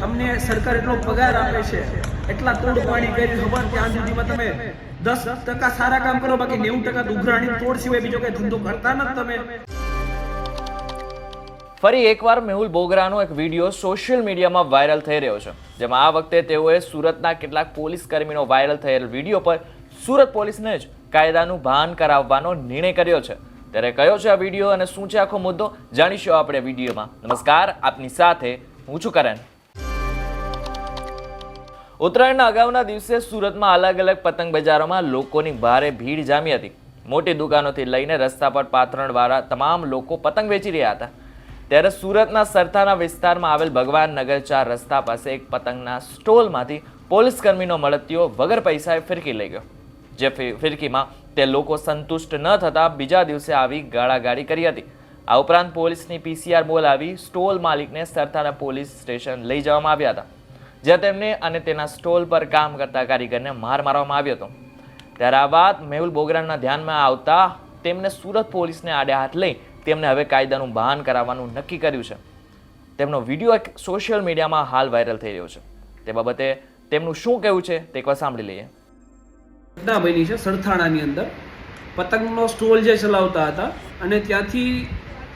તમને સરકાર એટલો પગાર આપે છે, એટલા તોડ પાણી કરી ખબર ત્યાં સુધીમાં તમે દસ ટકા સારા કામ કરો, બાકી નેવું ટકા દુઘરાણી તોડ સિવાય બીજો કઈ ધંધો કરતા નથી તમે. ફરી એકવાર મેહુલ બોગરાનો એક વીડિયો સોશિયલ મીડિયામાં વાયરલ થઈ રહ્યો છે, જેમાં આ વખતે તેઓએ સુરતના કેટલાક પોલીસ કર્મીનો વાયરલ થયેલ વીડિયો પર સુરત પોલીસને જ કાયદાનું ભાન કરાવવાનો નિર્ણય કર્યો છે. ત્યારે કયો છે આ વીડિયો અને શું છે આખો મુદ્દો, જાણીશું આપણે વિડીયોમાં. નમસ્કાર, આપની સાથે હું છું કરણ. ઉત્તરાયણના અગાઉના દિવસે સુરતમાં અલગ અલગ પતંગ બજારોમાં લોકોની ભારે ભીડ જામી હતી. મોટી દુકાનોથી લઈને રસ્તા પર પાથરણવાળા તમામ લોકો પતંગ વેચી રહ્યા હતા. ત્યારે સુરતના સરથાના વિસ્તારમાં આવેલ ભગવાન નગર ચાર રસ્તા પાસે એક પતંગના સ્ટોલમાંથી પોલીસ કર્મીનો મળતીઓ વગર પૈસાએ ફિરકી લઈ ગયો. જે ફિરકીમાં તે લોકો સંતુષ્ટ ન થતા બીજા દિવસે આવી ગાળાગાળી કરી હતી. આ ઉપરાંત પોલીસની પીસીઆર બોલાવી સ્ટોલ માલિકને સરથાના પોલીસ સ્ટેશન લઈ જવામાં આવ્યા હતા. જ્યાં તેમને અને તેના સ્ટોલ પર કામ કરતા કારીગરને માર મારવામાં આવ્યો હતો. ત્યારે આ વાત મેહુલ બોગરાના ધ્યાનમાં આવતા તેમને સુરત પોલીસને આડે હાથ લઈ તેમને હવે કાયદાનું ભાન કરાવવાનું નક્કી કર્યું છે. તેમનો વીડિયો એક સોશિયલ મીડિયામાં હાલ વાયરલ થઈ રહ્યો છે. તે બાબતે તેમનું શું કહેવું છે તે એકવાર સાંભળી લઈએ. ઘટના બની છે સરથાણાની અંદર. પતંગનો સ્ટોલ જે ચલાવતા હતા અને ત્યાંથી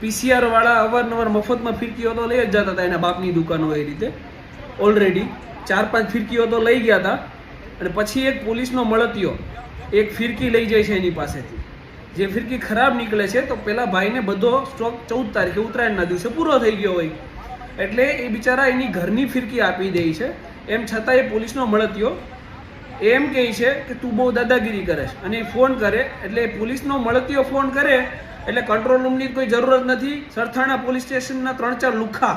પીસીઆર વાળા અવારનવાર મફતમાં ફિરકીઓ તો લઈ જ જતા હતા. એના બાપની દુકાનો એ રીતે. ઓલરેડી ચાર પાંચ ફિરકીઓ તો લઈ ગયા હતા અને પછી એક પોલીસનો મળતિયો, એક ફિરકી લઈ જાય છે એની પાસેથી. જે ફિરકી ખરાબ નીકળે છે, તો પેલા ભાઈને બધો સ્ટોક ચૌદ તારીખે ઉત્તરાયણના દિવસે પૂરો થઈ ગયો હોય. એટલે એ બિચારા એની ઘરની ફિરકી આપી દે છે. એમ છતાં એ પોલીસનો મળતિયો, એમ કહે છે કે તું બહુ દાદાગીરી કરે અને એ ફોન કરે, એટલે પોલીસનો મળતીયો ફોન કરે, એટલે કંટ્રોલ રૂમની કોઈ જરૂરત નથી. સરથાણા પોલીસ સ્ટેશનના ત્રણ ચાર લુખા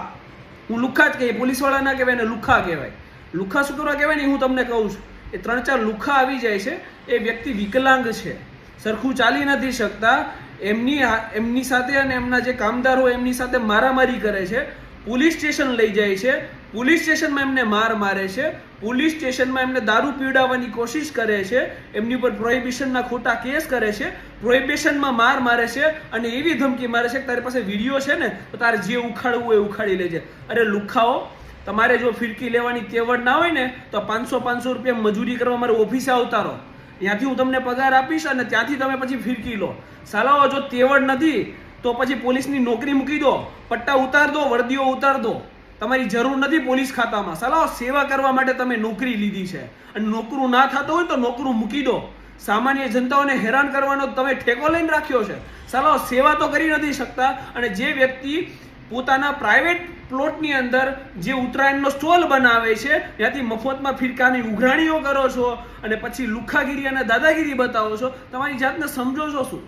હું લુખા જ કહીએ પોલીસવાળા ના કહેવાય ને લુખા કહેવાય. લુખા શું કરવા કહેવાય ને હું તમને કહું છું. એ ત્રણ ચાર લુખા આવી જાય છે, એ વ્યક્તિ વિકલાંગ છે. સરખું ચાલી નથી શકતા. એમની એમની સાથે અને એમના જે કામદાર એમની સાથે મારામારી કરે છે. પોલીસ સ્ટેશન લઈ જાય છે. પોલીસ સ્ટેશનમાં એમને માર મારે છે, પોલીસ સ્ટેશનમાં એમને દારૂ પીવડાવવાની કોશિશ કરે છે, એમની ઉપર પ્રોહિબિશનના ખોટા કેસ કરે છે પ્રોહિબિશનમાં માર મારે છે અને એવી ધમકી મારે છે કે તારી પાસે વીડિયો છે ને, તો તારે જે ઉખાડવું એ ઉખાડી લેજે. અરે લુખાઓ, તમારે જો ફિરકી લેવાની તેવડ ના હોય ને, તો પાંચસો પાંચસો રૂપિયા મજૂરી કરવા મારે ઓફિસે આવતારો. ત્યાંથી હું તમને પગાર આપીશ અને ત્યાંથી તમે પછી ફિરકી લો. સાલાઓ, જો તેવડ નથી, તો પછી પોલીસની નોકરી મૂકી દો, પટ્ટા ઉતાર દો, વર્દીઓ ઉતાર દો. તમારી જરૂર નથી પોલીસ ખાતામાં. સલાહ સેવા કરવા માટે તમે નોકરી લીધી છે. અને નોકરું ના થતું હોય તો નોકરું મૂકી દો. સામાન્ય જનતાઓને હેરાન કરવાનો તમે ઠેકો લઈને રાખ્યો છે. સલાહ સેવા તો કરી નથી શકતા. અને જે વ્યક્તિ પોતાના પ્રાઇવેટ પ્લોટની અંદર જે ઉત્તરાયણનો સ્ટોલ બનાવે છે, ત્યાંથી મફતમાં ફિરકાની ઉઘરાણીઓ કરો છો અને પછી લુખાગીરી અને દાદાગીરી બતાવો છો, તમારી જાતને સમજો છો શું?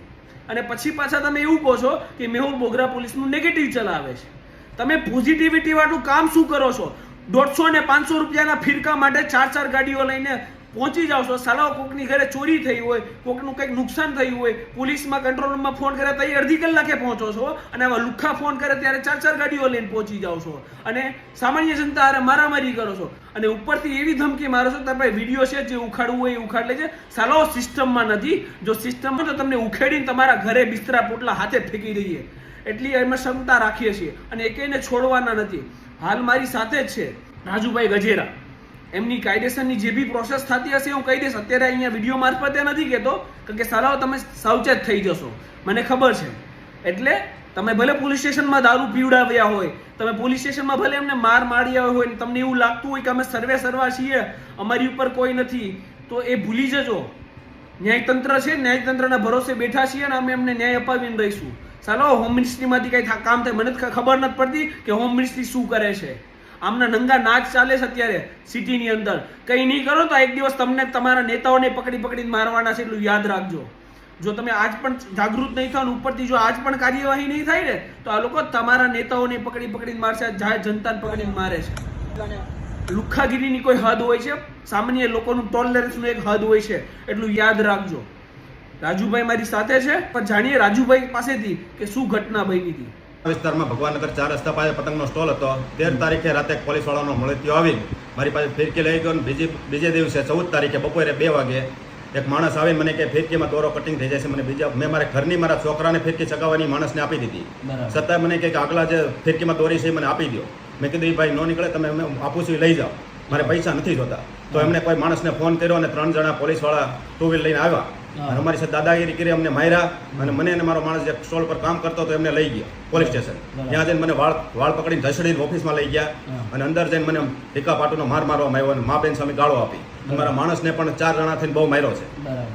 અને પછી પાછા તમે એવું કહો છો કે મેહુલ બોગરા પોલીસનું નેગેટિવ ચલાવે છે. તમે પોઝિટિવિટી વાળું કામ શું કરો છો? દોઢસો ને પાંચસો રૂપિયાના ફિરકા માટે ચાર ચાર ગાડીઓ લઈને પહોંચી જાઓ છો. સાલાઓ કોકની ઘરે ચોરી થઈ હોય, કોકનું કંઈક નુકસાન થયું હોય, પોલીસમાં કંટ્રોલ રૂમમાં ફોન કરે તો એ અડધી કલાકે પહોંચો છો. અને આવા લુખ્ખા ફોન કરે ત્યારે ચાર ચાર ગાડીઓ લઈને પહોંચી જાઓ છો. અને સામાન્ય જનતા હારે મારામારી કરો છો. અને ઉપરથી એવી ધમકી મારો છો તમારે વીડિયો છે જે ઉખાડવું હોય એ ઉખાડ લેજે સાલાઓ સિસ્ટમમાં નથી. જો સિસ્ટમમાં તો તમને ઉખેડીને તમારા ઘરે બિસ્તરા પોટલા હાથે ફેંકી દઈએ. એટલી એમાં ક્ષમતા રાખીએ છીએ અને એકેયને છોડવાના નથી. હાલ મારી સાથે જ છે રાજુભાઈ ગજેરા. એમની કાયદેસરની જે બી પ્રોસેસ થતી હશે હું કહી દઈશ. અત્યારે અહીંયા વીડિયો મારફતે નથી કહેતો, કારણ કે સલાહ તમે સાવચેત થઈ જશો. મને ખબર છે. એટલે તમે ભલે પોલીસ સ્ટેશનમાં દારૂ પીવડાવ્યા હોય, તમે પોલીસ સ્ટેશનમાં ભલે એમને માર માર્યા હોય ને તમને એવું લાગતું હોય કે અમે સર્વે સર્વા છીએ, અમારી ઉપર કોઈ નથી, તો એ ભૂલી જજો. ન્યાયતંત્ર છે, ન્યાયતંત્રના ભરોસે બેઠા છીએ અને અમે એમને ન્યાય અપાવીને રહીશું. ચાલો હોમ મિનિસ્ટ્રીમાંથી કંઈ કામ થાય, મને ખબર નથી પડતી કે હોમ મિનિસ્ટ્રી શું કરે છે. આમના નંગા નાચ ચાલે છે અત્યારે સિટીની અંદર. કંઈ નહીં કરો તો એક દિવસ તમને તમારા નેતાઓને પકડી પકડીને મારવાના છે એટલું યાદ રાખજો. જો તમે આજ પણ જાગૃત નહીં થાવ ઉપરથી જો આજ પણ કાર્યવાહી નહીં થાય ને, તો આ લોકો તમારા નેતાઓને પકડી પકડીને મારશે જનતાને પકડીને મારે છે. લુખ્ખાગીરીની કોઈ હદ હોય છે? સામાન્ય લોકોનું ટોલરન્સનું એક હદ હોય છે. એટલું યાદ રાખજો. રાજુભાઈ મારી સાથે છે પણ જાણીએ રાજુભાઈ પાસેથી કે શું ઘટના બની હતી. વિસ્તારમાં ભગવાનનગર ચાર રસ્તા પાસે પતંગનો સ્ટોલ હતો. તેર તારીખે રાતે પોલીસવાળાનો મળતીઓ આવી. મારી પાસે ફિરકી લઈ ગયો બીજી બીજે દિવસે ચૌદ તારીખે બપોરે બે વાગે એક માણસ આવીને મને કે ફિરકીમાં દોરો કટિંગ થઈ જશે. મને બીજા મેં મારા ઘરની મારા છોકરાને ફિરકી ચગાવવાની માણસને આપી દીધી. છતાં મને કે આગલા જે ફિરકીમાં દોરી છે એ મને આપી દો મેં કીધું એ ભાઈ ન નીકળે તમે અમે આપું છું લઈ જાઓ. મારે પૈસા નથી જોતા. તો એમને કોઈ માણસને ફોન કર્યો અને ત્રણ જણા પોલીસવાળા ટુ વ્હીલ લઈને આવ્યા. અને અમારી સાથે દાદાગીરી કરી અમને માર્યા અને મને અને મારો માણસ જે સ્ટોલ પર કામ કરતો હતો એમને લઈ ગયો પોલીસ સ્ટેશન ત્યાં જઈને મને વાળ વાળ પકડીને ધસડીને ઓફિસમાં લઈ ગયા. અને અંદર જઈને મને ટીકા પાટુનો માર મારવામાં આવ્યો અને મા બેન સામે ગાળો આપી. અમારા માણસને પણ ચાર જણા થઈને બહુ માર્યો છે.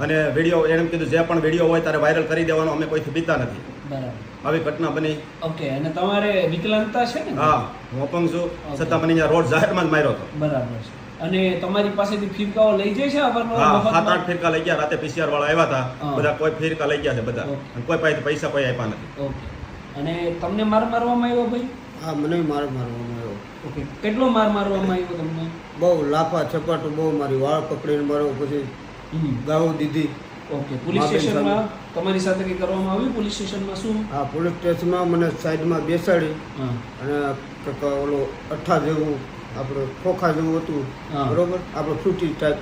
અને વીડિયો એમ કીધું જે પણ વીડિયો હોય ત્યારે વાયરલ કરી દેવાનો અમે કોઈથી બીતા નથી. બરાબર. આવી ઘટના બની. ઓકે અને તમારે વિકલાંગતા છે ને? હા હું અપંગ છું છતાં મને અહીંયા રોડ જાહેરમાં જ માર્યો હતો. બરાબર છે. અને તમારી પાસેથી ફીરકાઓ લઈ જાય છે અવારનવાર સાત આઠ ફિરકા લઈ ગયા રાતે પીસીઆર વાળા આવ્યા હતા. બધા કોઈ ફિરકા લઈ ગયા છે બધા. અને કોઈ પાસે પૈસા કોઈ આપ્યા નથી. ઓકે. અને તમને માર મારવામાં આવ્યો ભાઈ? હા મને માર મારવામાં આવ્યો. ઓકે. કેટલો માર મારવામાં આવ્યો તમને? બહુ લાફા છપાટું બહુ મારી વાળ પકડીને મારો પછી ગાઉ દીધી. ઓકે પોલીસ સ્ટેશનમાં તમારી સાથે કંઈ કરવામાં આવ્યું? પોલીસ સ્ટેશનમાં શું? હા પોલીસ સ્ટેશનમાં મને સાઈડમાં બેસાડી અને ઓલો અઠ્ઠા જેવું આપણે ખોખા જેવું હતું બરોબર? આપણે ફ્રૂટી ટાઈપ.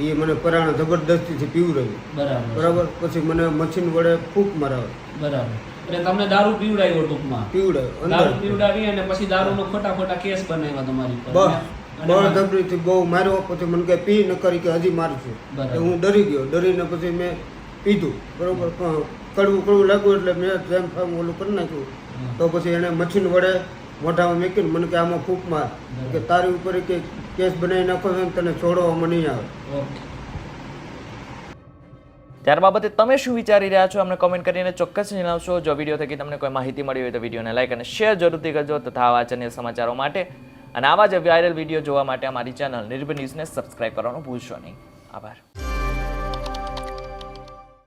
એ મને પરાણે જબરદસ્તીથી પીવડાવ્યું બરાબર. બરાબર? પછી મને મશીન વડે ફૂંક મરાવે બરાબર. એટલે તમને દારૂ પીવડાવ્યો ટૂંકમાં? પીવડાવ્યો દારૂ પીવડાવી અને પછી દારૂનો ખોટા ખોટા કેસ બનાવ્યા તમારી પર અને- બહુ માર્યો પછી મને કે પી ન કરી કે હજી મારશું એટલે હું ડરી ગયો. ડરીને પછી મેં પીધું. બરોબર? પણ કડવું કડવું લાગ્યું એટલે મેં જેમ ફેમ ઓલું કરી નાખ્યું. તો પછી એણે મચ્છીને વડે મોઢામાં મેકીને મને કે આમાં ફૂંક માર. કે તારી ઉપર કે કેસ બનાવી નાખો છે તને છોડવામાં નહીં આવે. ત્યાર બાબતે તમે શું વિચારી રહ્યા છો? અમને કોમેન્ટ કરીને ચોક્કસ જણાવશો. જો વીડિયો થકી તમને કોઈ માહિતી મળી હોય તો વિડીયોને લાઇક અને શેર જરૂરથી કરજો. તથા આવા સમાચારો માટે અને આવા જ વાયરલ વીડિયો જોવા માટે અમારી ચેનલ નિર્ભ ન્યૂઝને સબસ્ક્રાઇબ કરવાનું ભૂલશો નહીં. આભાર.